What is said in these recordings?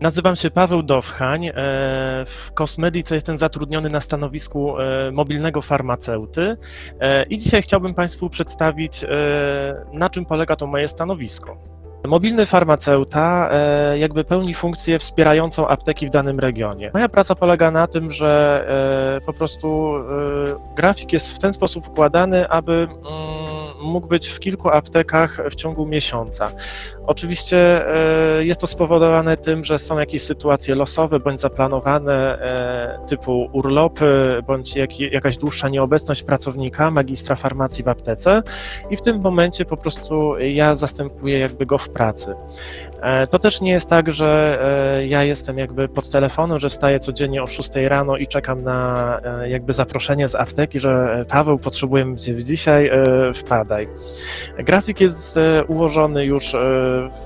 Nazywam się Paweł Dowchań. E, W Kosmedice jestem zatrudniony na stanowisku e, mobilnego farmaceuty E, i dzisiaj chciałbym Państwu przedstawić, na czym polega to moje stanowisko. Mobilny farmaceuta jakby pełni funkcję wspierającą apteki w danym regionie. Moja praca polega na tym, że po prostu grafik jest w ten sposób układany, aby mm, mógł być w kilku aptekach w ciągu miesiąca. Oczywiście e, jest to spowodowane tym, że są jakieś sytuacje losowe bądź zaplanowane, e, typu urlopy, bądź jak, jakaś dłuższa nieobecność pracownika, magistra farmacji w aptece i w tym momencie po prostu ja zastępuję jakby go w pracy. E, To też nie jest tak, że e, ja jestem jakby pod telefonem, że wstaję codziennie o 6 rano i czekam na e, jakby zaproszenie z apteki, że Paweł, potrzebujemy Cię dzisiaj, wpadaj. Grafik jest ułożony już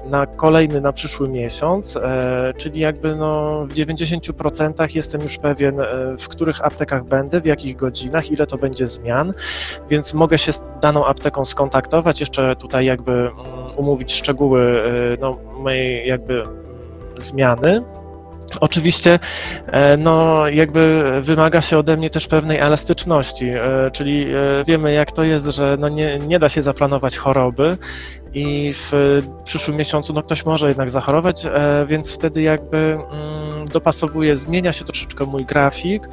na kolejny, na przyszły miesiąc, czyli jakby no w 90% jestem już pewien, w których aptekach będę, w jakich godzinach, ile to będzie zmian, więc mogę się z daną apteką skontaktować, jeszcze tutaj jakby mm, umówić szczegóły no, mojej jakby zmiany. Oczywiście, e, no jakby wymaga się ode mnie też pewnej elastyczności, e, czyli e, wiemy jak to jest, że no nie, nie da się zaplanować choroby i w przyszłym miesiącu no ktoś może jednak zachorować, więc wtedy jakby mm, dopasowuję, zmienia się troszeczkę mój grafik,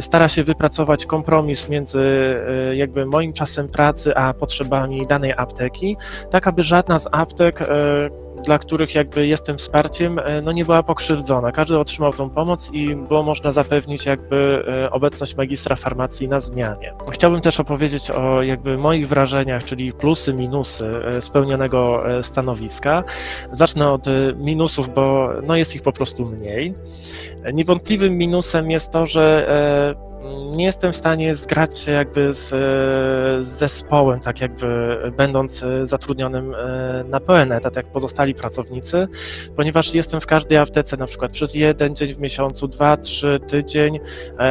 stara się wypracować kompromis między jakby moim czasem pracy a potrzebami danej apteki, tak aby żadna z aptek dla których jakby jestem wsparciem, e, no nie była pokrzywdzona. Każdy otrzymał tą pomoc i było można zapewnić jakby e, obecność magistra farmacji na zmianie. Chciałbym też opowiedzieć o jakby moich wrażeniach, czyli plusy, minusy e, spełnionego stanowiska. Zacznę od minusów, bo no jest ich po prostu mniej. Niewątpliwym minusem jest to, że nie jestem w stanie zgrać się jakby z, e, z zespołem, tak jakby będąc e, zatrudnionym e, na pełen etat, jak pozostali pracownicy, ponieważ jestem w każdej aptece na przykład przez jeden dzień w miesiącu, dwa, trzy, tydzień,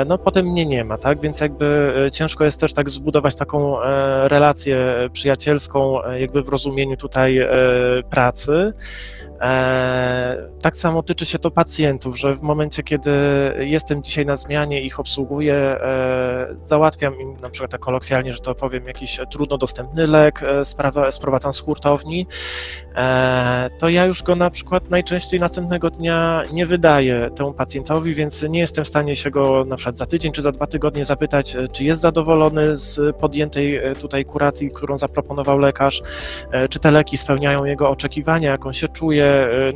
no potem mnie nie ma, tak, więc jakby ciężko jest też tak zbudować taką relację przyjacielską, jakby w rozumieniu tutaj pracy. E, tak samo tyczy się to pacjentów, że w momencie, kiedy jestem dzisiaj na zmianie, ich obsługuję, e, załatwiam im na przykład tak kolokwialnie, że to powiem, jakiś trudno dostępny lek, e, sprawdza- sprowadzam z hurtowni, to ja już go na przykład najczęściej następnego dnia nie wydaję temu pacjentowi, więc nie jestem w stanie się go na przykład za tydzień czy za dwa tygodnie zapytać, e, czy jest zadowolony z podjętej e, tutaj kuracji, którą zaproponował lekarz, e, czy te leki spełniają jego oczekiwania, jak on się czuje,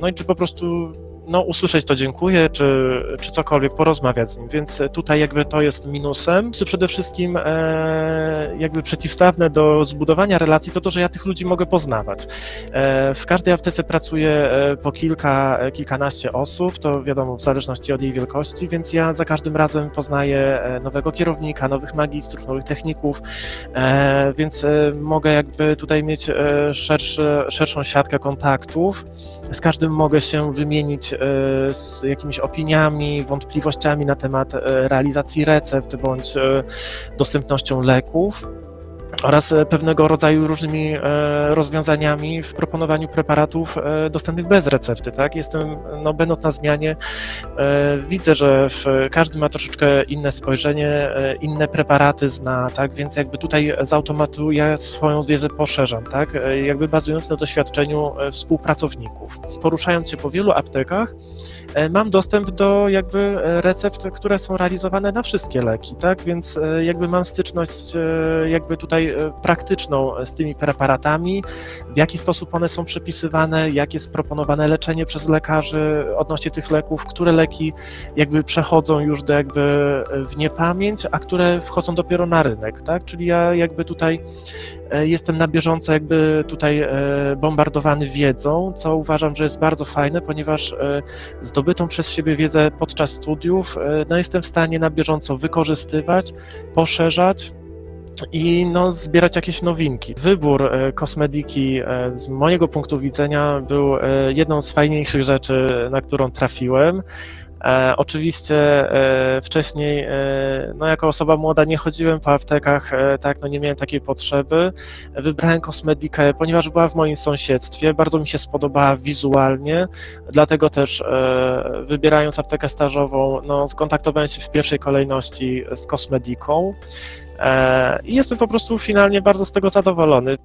no i czy po prostu no, usłyszeć to dziękuję, czy, czy cokolwiek, porozmawiać z nim, więc e, tutaj jakby to jest minusem. Co Przede wszystkim e, jakby przeciwstawne do zbudowania relacji to to, że ja tych ludzi mogę poznawać. E, w każdej aptece pracuje po kilka, e, kilkanaście osób, to wiadomo w zależności od jej wielkości, więc ja za każdym razem poznaję e, nowego kierownika, nowych magistrów, nowych techników, e, więc mogę jakby tutaj mieć szerszy, szerszą siatkę kontaktów. Z każdym mogę się wymienić z jakimiś opiniami, wątpliwościami na temat e, realizacji recept bądź e, dostępnością leków oraz e, pewnego rodzaju różnymi e, rozwiązaniami w proponowaniu preparatów e, dostępnych bez recepty, tak? Jestem, no będąc na zmianie, widzę, że każdy ma troszeczkę inne spojrzenie, inne preparaty zna, tak? Więc jakby tutaj z automatu ja swoją wiedzę poszerzam, tak? Jakby bazując na doświadczeniu współpracowników. Poruszając się po wielu aptekach, mam dostęp do jakby recept, które są realizowane na wszystkie leki, tak? Więc jakby mam styczność jakby tutaj e, praktyczną z tymi preparatami, w jaki sposób one są przepisywane, jak jest proponowane leczenie przez lekarzy odnośnie tych leków, które leki jakby przechodzą już do jakby w niepamięć, a które wchodzą dopiero na rynek, tak? Czyli ja jakby tutaj e, jestem na bieżąco jakby tutaj e, bombardowany wiedzą, co uważam, że jest bardzo fajne, ponieważ e, zdobytą przez siebie wiedzę podczas studiów, e, no jestem w stanie na bieżąco wykorzystywać, poszerzać i no, zbierać jakieś nowinki. Wybór e, kosmetyki e, z mojego punktu widzenia był e, jedną z fajniejszych rzeczy, na którą trafiłem. E, oczywiście e, wcześniej, e, no jako osoba młoda nie chodziłem po aptekach, tak, no nie miałem takiej potrzeby. Wybrałem kosmedikę, ponieważ była w moim sąsiedztwie, bardzo mi się spodobała wizualnie, dlatego też wybierając aptekę stażową, no skontaktowałem się w pierwszej kolejności z kosmediką. E, I jestem po prostu finalnie bardzo z tego zadowolony.